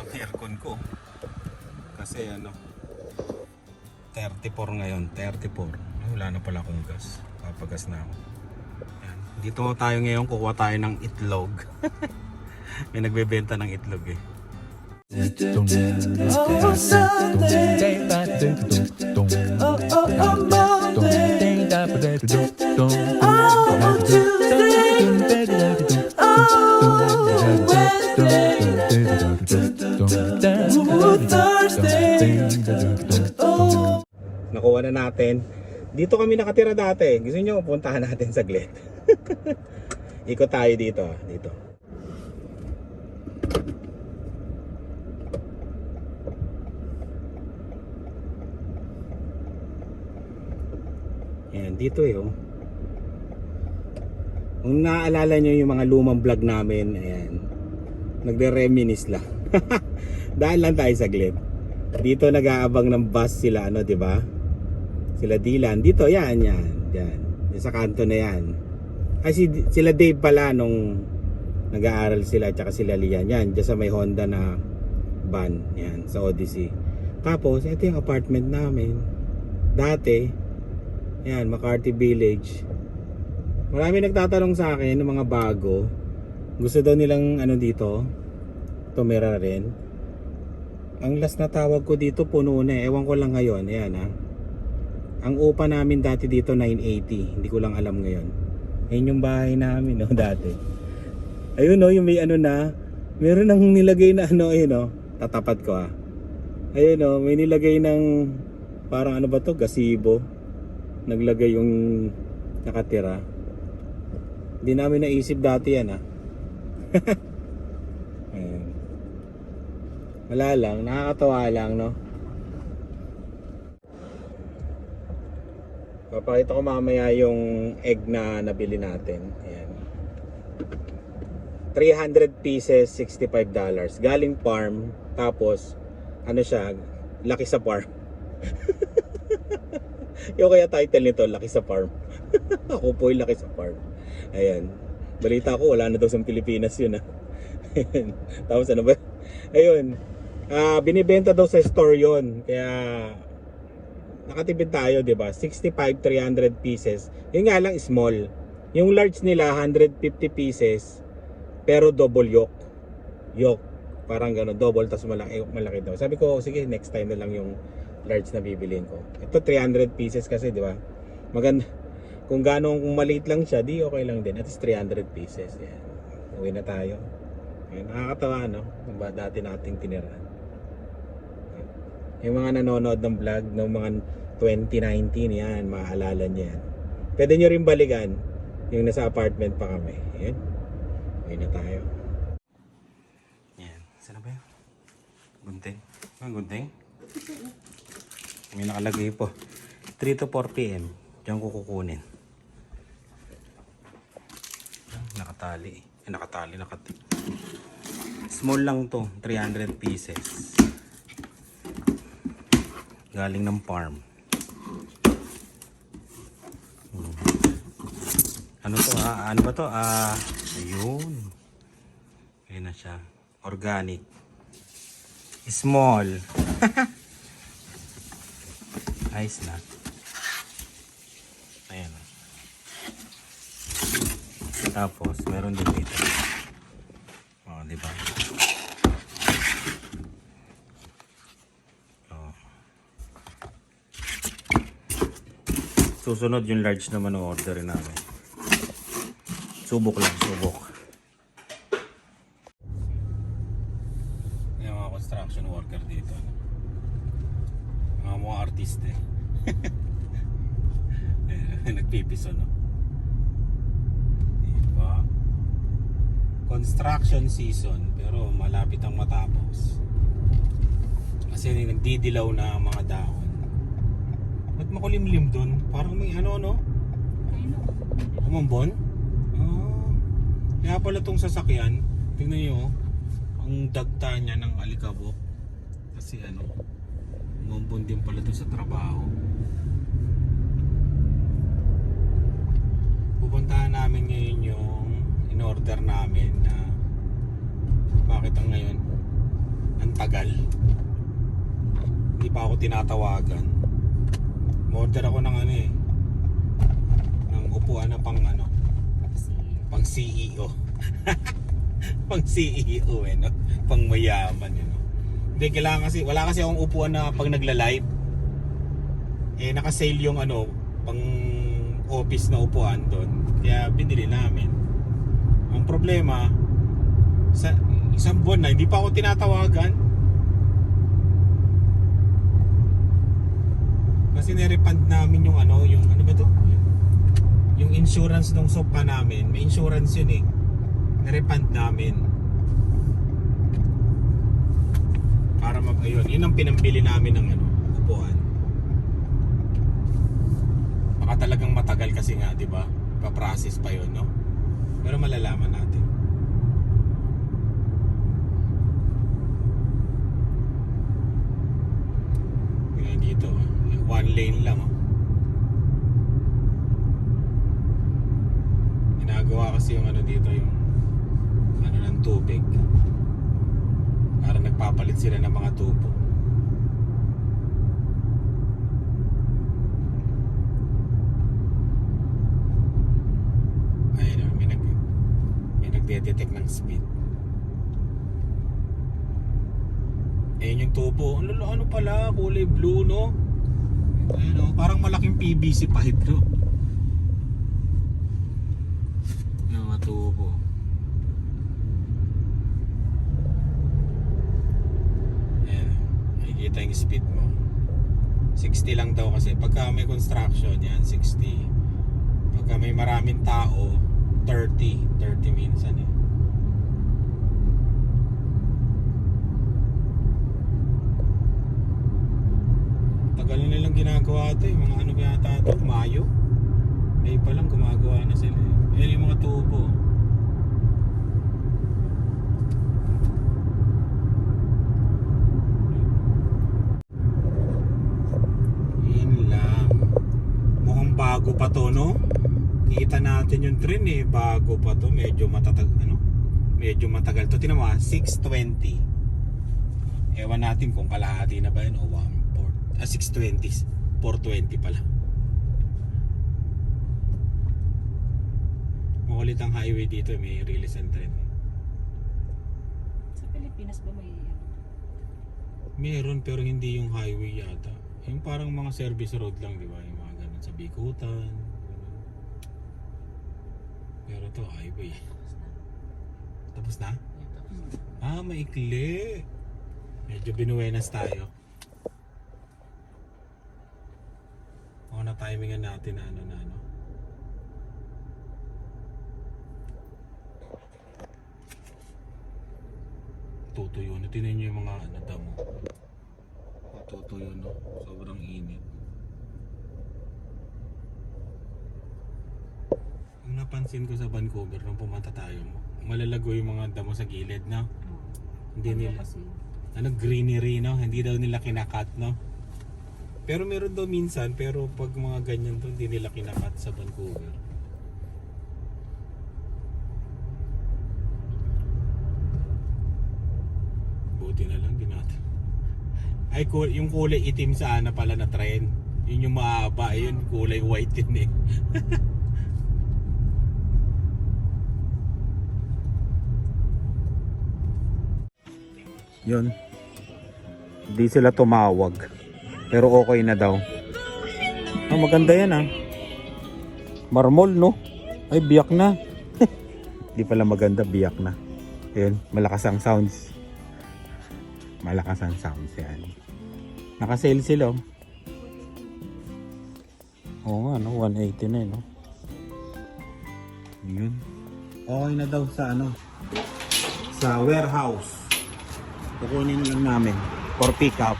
ang aircon ko. Kasi ano, 34 ngayon, 34. Ay, wala na pala akong gas. Papagas na ako. Yan. Dito tayo ngayon, kukuha tayo ng itlog. May nagbebenta ng itlog eh. Nakuha na natin. Dito kami nakatira dati. Gusto nyo puntahan natin saglit. Ikot tayo dito. Dito. Ayan, dito eh oh. Kung naaalala nyo yung mga lumang vlog namin, ayan. Nagre-reminis lang. Dahil lang tayo saglit. Dito nag-aabang ng bus sila, ano, di ba? Sila Dylan. Dito, yan, yan. Yan. Yan Sa kanto na yan. Kasi sila Dave pala nung nag-aaral sila tsaka sila Lian. Yan, dyan sa may Honda na van. Yan, sa Odyssey. Tapos, ito yung apartment namin. Dati, yan, McCarthy Village. Marami nagtatanong sa akin ng mga bago. Gusto daw nilang ano dito, tumira rin. Ang last na tawag ko dito puno na eh. Ewan ko lang ngayon. Ayan ha. Ang upa namin dati dito 980. Hindi ko lang alam ngayon. Ayun yung bahay namin no dati. Ayun no, yung may ano na. Meron nang nilagay na ano ayun no. Tatapat ko ha. Ayun no, may nilagay ng parang ano ba to, gazebo. Naglagay yung nakatira. Hindi namin naisip dati yan ha. Wala lang, nakakatawa lang, no? Papakita ko mamaya yung egg na nabili natin. Ayan. 300 pieces, 65 dollars. Galing farm, tapos, ano siya, laki sa farm. yung kaya title nito, laki sa farm. Ako po yung laki sa farm. Ayan. Balita ko, wala na daw sa Pilipinas yun, ha? Ayan. Tapos ano ba? Ayun. Ah, binibenta daw sa store 'yon. Kaya nakatipid tayo, 'di ba? 65 300 pieces. Yun nga lang small. Yung large nila 150 pieces pero double yoke. Yoke. Parang gano'n, double tas malaki, malaki daw. Sabi ko, sige, next time na lang yung large na bibiliin ko. Ito 300 pieces kasi, 'di ba? Maganda. Kung gano'ng kung maliit lang siya, di okay lang din. At least 300 pieces. Yan. Uwi na tayo. Ayun, nakakatawa, no? Yung ba dati nating tinirahan. Yung mga nanonood ng vlog ng mga 2019, yan, maaalala niyo yan. Pwede nyo rin balikan yung nasa apartment pa kami. Yan. Uwi na tayo. Yan. Saan ba yun? Gunting. Ah, gunting? May nakalagay po. 3 to 4 p.m. Diyan ko kukunin. Ah, Nakatali. Eh, nakatali, nakatali. Small lang to, 300 pieces. Galing ng farm. Ano to ha? Ano ba to? Ah, ayun. Ayun na siya. Organic. Small. Ayos na. Ayan. Tapos, meron din dito. Oh, di ba? Oh. Susunod yung large naman ang order namin. Subok lang, subok. Yung mga construction worker dito. Mga mga artiste. Nagpipiso, no? Diba? Construction season, pero malapit ang matapos. Kasi nagdidilaw na ang mga dahon. Ba't makulimlim dun? Parang may ano, no? Umambon? Ah. Kaya pala tong sasakyan, tingnan nyo, oh, ang dagta niya ng alikabok. Kasi ano, umambon din pala to sa trabaho. Pupuntahan namin ngayon yung in-order namin na bakit ang ngayon ang tagal. Hindi pa ako tinatawagan. Order ako ng ano eh. Ng upuan na pang ano, pang CEO. pang CEO eh, no? Pang mayaman eh, no? Hindi, kailangan kasi, wala kasi akong upuan na pag nagla-live. Eh, naka-sale yung ano, pang office na upuan doon. Kaya binili namin. Ang problema, sa isang buwan na, hindi pa ako tinatawagan. Kasi nirepand namin yung ano, yung ano ba to? Yung insurance ng sopa namin, may insurance yun eh. Nirepand namin. Para mag ayun, yun ang pinambili namin ng ano, upuan. Baka talagang matagal kasi nga, 'di ba? Pa-process pa 'yon, no? Pero malalaman natin. Ngayon dito, ah, one lane lang, oh. Ginagawa kasi yung ano dito, yung ano ng tubig. Para nagpapalit sila ng mga tubo. Ayun, oh, may nag may nagde-detect ng speed. Ayun yung tubo. Ano, ano pala, kulay blue, no? Ayun, oh, parang malaking PVC pipe, no? Yung mga tubo. Ayan, nakikita yung speed mo. 60 lang daw kasi. Pagka may construction, yan, 60. Pagka may maraming tao, 30. 30 minsan eh. Tagal na nilang ginagawa ito eh. Mga ano yata ito? Mayo? May pa lang gumagawa na sila eh. Ayan yung mga tubo. Yun lang. Mukhang bago pa to, no? Kita natin yung train eh. Bago pa to. Medyo matatag, ano? Medyo matagal to. Tinan mo ah, 620. Ewan natin kung kalahati na ba yun o 1 ah, 620. 420 pala. Makulit ang highway dito. May release and train. Sa Pilipinas ba may ano? Meron pero hindi yung highway yata. Yung parang mga service road lang, di ba? Yung mga ganun sa Bikutan. Pero to highway. Tapos na? Ah, maikli. Medyo binuenas tayo. O na timingan natin na ano na ano. Tutuyo na. Tinan nyo yung mga ano damo. Tutuyo no. Sobrang init. Ang napansin ko sa Vancouver nung pumunta tayo, malalago yung mga damo sa gilid, no? Hindi nila, Kasi, ano, greenery, no? Hindi daw nila kinakat, no? Pero meron daw minsan, pero pag mga ganyan to, hindi nila kinakat sa Vancouver. Buti na lang din natin. Ay, yung kulay itim sa pala na trend. Yun yung mahaba, yun kulay white yun eh. Yun. Hindi sila tumawag. Pero okay na daw. Ah, maganda yan ah. Marmol no? Ay, biyak na. Hindi pala maganda, biyak na. Ayun, malakas ang sounds. Malakas ang sounds yan. Naka-sale sila oh. Oo nga no, 180 na eh no. Yun. Okay na daw sa ano, sa warehouse. Kukunin lang namin for pick up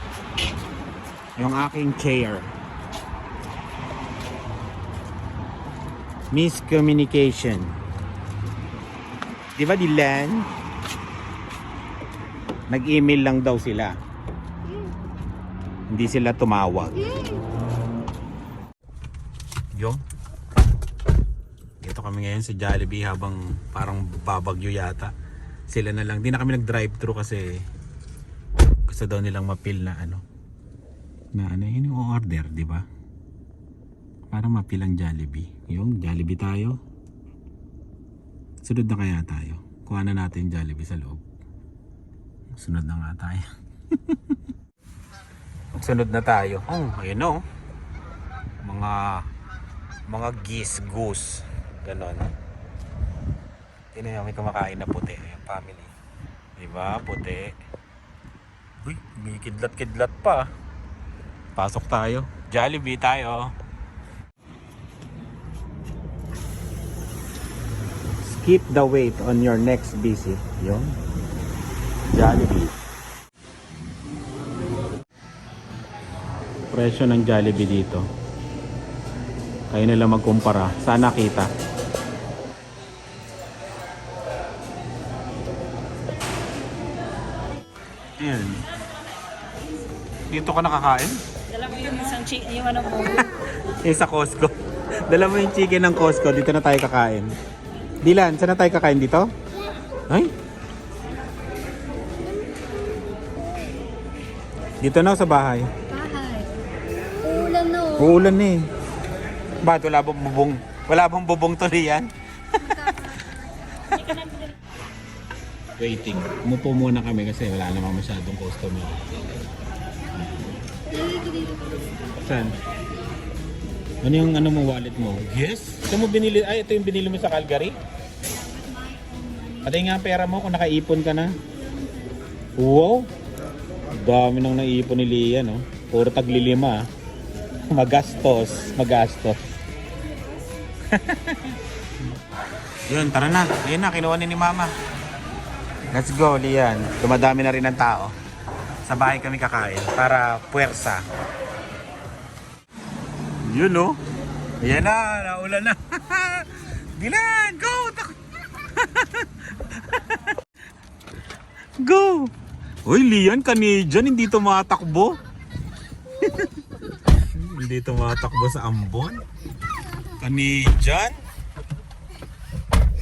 yung aking chair. Miscommunication. Di ba Dylan? Nag-email lang daw sila. Hindi sila tumawag. Yo. Dito kami ngayon sa Jollibee habang parang babagyo yata. Sila na lang. Di na kami nag-drive thru kasi Gusto daw nilang mapil na ano. Na ano yun yung order, di ba? Para mapil ang Jollibee. Yung Jollibee tayo. Sunod na kaya tayo. Kuha na natin Jollibee sa loob. Sunod na nga tayo. Sunod na tayo. Oh, ayun o. Mga mga geese, goose. Ganon. Tingnan nyo, may kumakain na puti. Yung family. Diba? Puti. Uy, may kidlat-kidlat pa. Pasok tayo. Jollibee tayo. Skip the wait on your next visit. Yun. Jollibee. Presyo ng Jollibee dito. Kayo nila magkumpara. Saan nakita? Ayan. Dito ka nakakain? Chi, yung ano mo. Eh, sa Costco. Dala mo yung chicken ng Costco. Dito na tayo kakain. Dilan, saan na tayo kakain dito? Ay? Dito na sa bahay. Bahay. Uulan na eh. Bakit wala bang bubong? Wala bang bubong tuloy yan? Waiting. Umupo muna kami kasi wala namang masyadong customer. Saan? Ano yung ano mo wallet mo? Yes. Ito mo binili, ay ito yung binili mo sa Calgary? Pati nga pera mo kung nakaipon ka na. Wow. Dami nang naipon ni Lia, no? Puro taglilima, ah. Magastos, magastos. Yun, tara na. Ayun na, kinuha ni ni Mama. Let's go, Lian. Dumadami na rin ang tao. Sa bahay kami kakain para puwersa. Yun, no? Ayan na, naulan na. Dilan, go! Go! Uy, Lian, Canadian, hindi tumatakbo. hindi tumatakbo sa ambon. Canadian.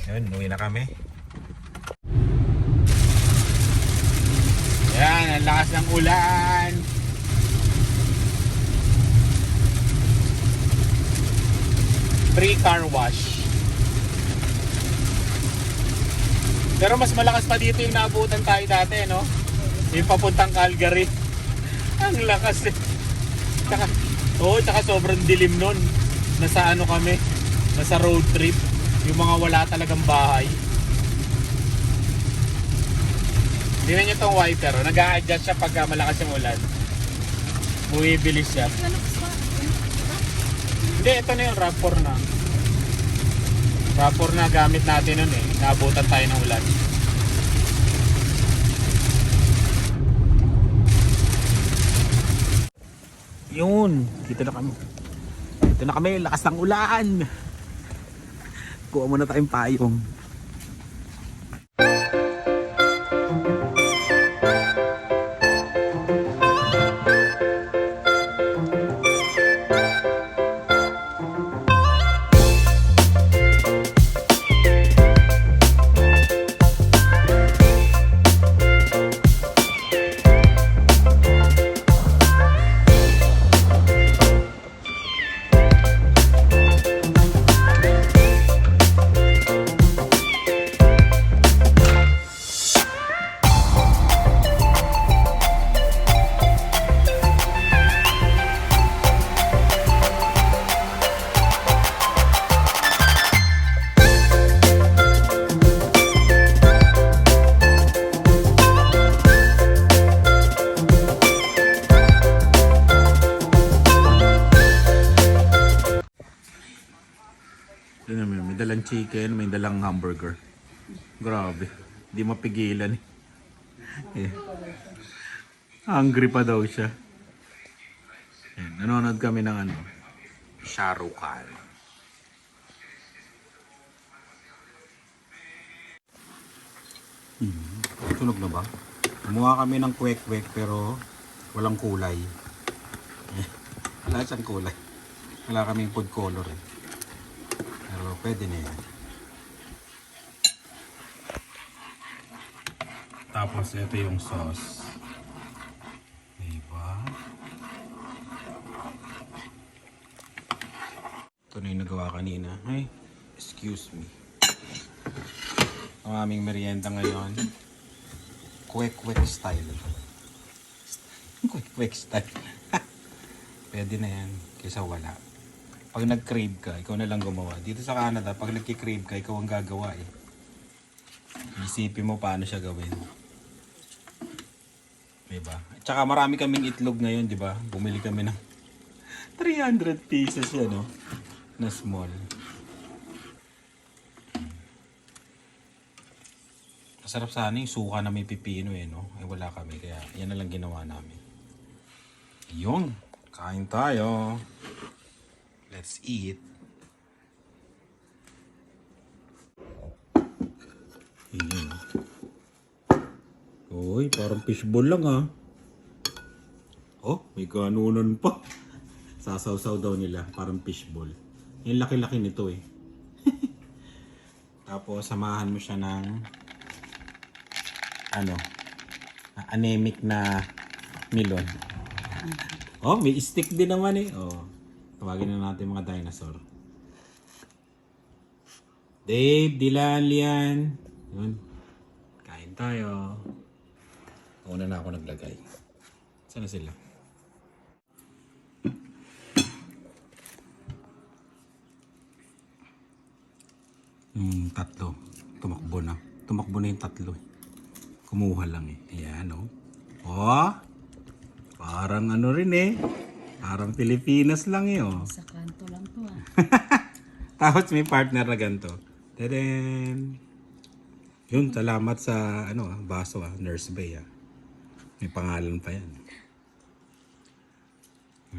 Yun, uwi na kami. Yan, ang lakas ng ulan. Free car wash. Pero mas malakas pa dito yung naabutan tayo dati, no? Yung papuntang Calgary. Ang lakas eh. Tsaka, oo, tsaka sobrang dilim nun. Nasa ano kami, nasa road trip. Yung mga wala talagang bahay. Tingnan nyo tong wiper, nag adjust siya pagka malakas yung ulan. Bumibilis siya. Hindi, ito na yung RAV4 na. RAV4 na gamit natin nun eh. Naabutan tayo ng ulan. Yun, dito na kami. Dito na kami, lakas ng ulan. Kuha muna tayong payong. Yun naman, may dalang chicken, may dalang hamburger. Grabe. Di mapigilan eh. eh. Hungry pa daw siya. Yan, nanonood kami ng ano, Shahrukh Hmm, tunog na ba? Kumuha kami ng kwek-kwek pero walang kulay. Eh, Wala siyang kulay. Wala kaming food color eh. Pero pwede na yan. Tapos ito yung sauce. Diba? Ito na yung nagawa kanina. Ay, excuse me. Ang aming merienda ngayon, kwek-kwek style. Kwek-kwek style. pwede na yan kaysa wala. Pag nag-crave ka, ikaw na lang gumawa. Dito sa Canada, pag nag-crave ka, ikaw ang gagawa eh. Isipin mo paano siya gawin. Diba? Tsaka marami kaming itlog ngayon, di ba? Bumili kami ng 300 pieces yan, no? Na small. Masarap sana yung suka na may pipino eh, no? Eh wala kami, kaya yan na lang ginawa namin. Yun, kain tayo. Let's eat. Yun. Uy, parang fishball lang ah. Oh, may kanunan pa. Sasawsaw daw nila, parang fishball. Yung laki-laki nito eh. Tapos samahan mo siya ng ano, anemic na melon. Oh, may stick din naman eh. Oh, tawagin na natin mga dinosaur. Dave, Dylan, Lian. Yun. Kain tayo. Una na ako naglagay. Sana sila? Hmm, tatlo. Tumakbo na. Tumakbo na yung tatlo. eh. Kumuha lang eh. Ayan, oh. Oh! Parang ano rin eh. Parang Pilipinas lang oh. Sa kanto lang to ah. Tapos may partner na ganito. Tadam! Yun, salamat sa ano ah, baso ah, Nurse Bay ah. May pangalan pa yan.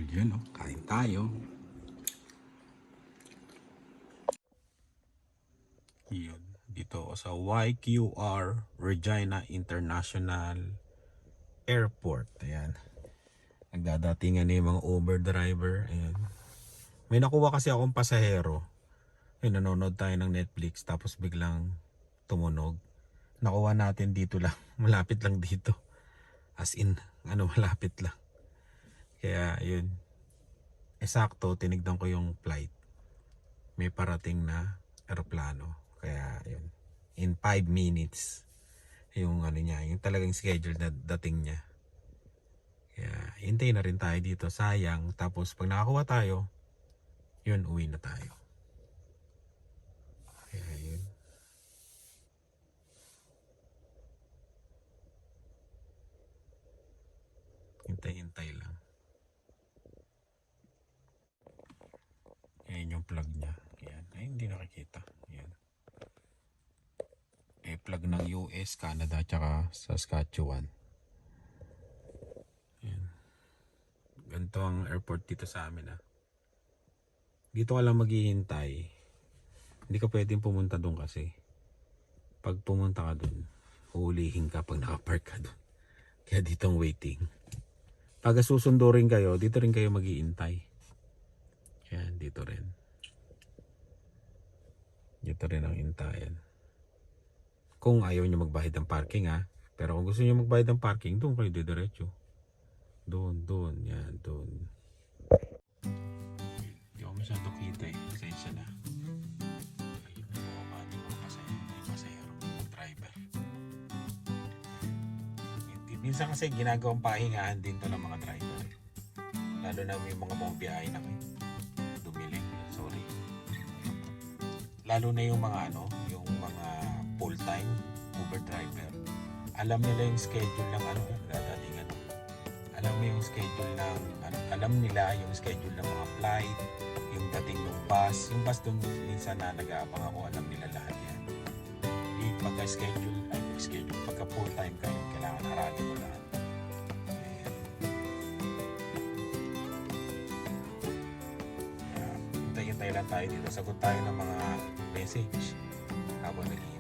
Yun, oh, kain tayo. Yun, dito ako sa YQR Regina International Airport. Ayan. Nagdadatingan na yung mga Uber driver. Ayan. May nakuha kasi akong pasahero. Yun, nanonood tayo ng Netflix tapos biglang tumunog. Nakuha natin dito lang. Malapit lang dito. As in, ano, malapit lang. Kaya yun. Esakto, tinignan ko yung flight. May parating na aeroplano. Kaya yun. In 5 minutes. Yung ano niya, yung talagang schedule na dating niya. Kaya hintay na rin tayo dito. Sayang. Tapos pag nakakuha tayo, yun, uwi na tayo. Kaya yun. Hintay-hintay lang. Ayan yung plug niya. Ayan. Ay, hindi nakikita. Ayan. Eh, plug ng US, Canada, tsaka Saskatchewan. Ayan. Ganito ang airport dito sa amin ah. Dito ka lang maghihintay. Hindi ka pwedeng pumunta doon kasi. Pag pumunta ka doon, huhulihin ka pag nakapark ka doon. Kaya dito ang waiting. Pag susundo rin kayo, dito rin kayo maghihintay. Yan, dito rin. Dito rin ang hintayan. Kung ayaw nyo magbayad ng parking ha. Pero kung gusto nyo magbayad ng parking, doon kayo didiretso. Doon, doon, yan, doon. Hindi ako masyado kita eh. Pasensya na. Ayun, din mga pasahero. Yung pasahero, yung driver. Min- Minsan kasi ginagawang pahingahan din to ng mga driver. Lalo na may mga bumabiyahe na kayo. Dumili. Sorry. Lalo na yung mga ano, yung mga full-time Uber driver. Alam nila yung schedule ng ano. Alam mo yung schedule ng, alam nila yung schedule ng mga flight, yung dating ng bus. Yung bus doon minsan na nag-aabang ako, alam nila lahat yan. Yung pagka-schedule, ay schedule, pagka full-time kayo, kailangan haragin mo lahat. Hintay-hintay lang tayo dito. Sagot tayo ng mga message habang nag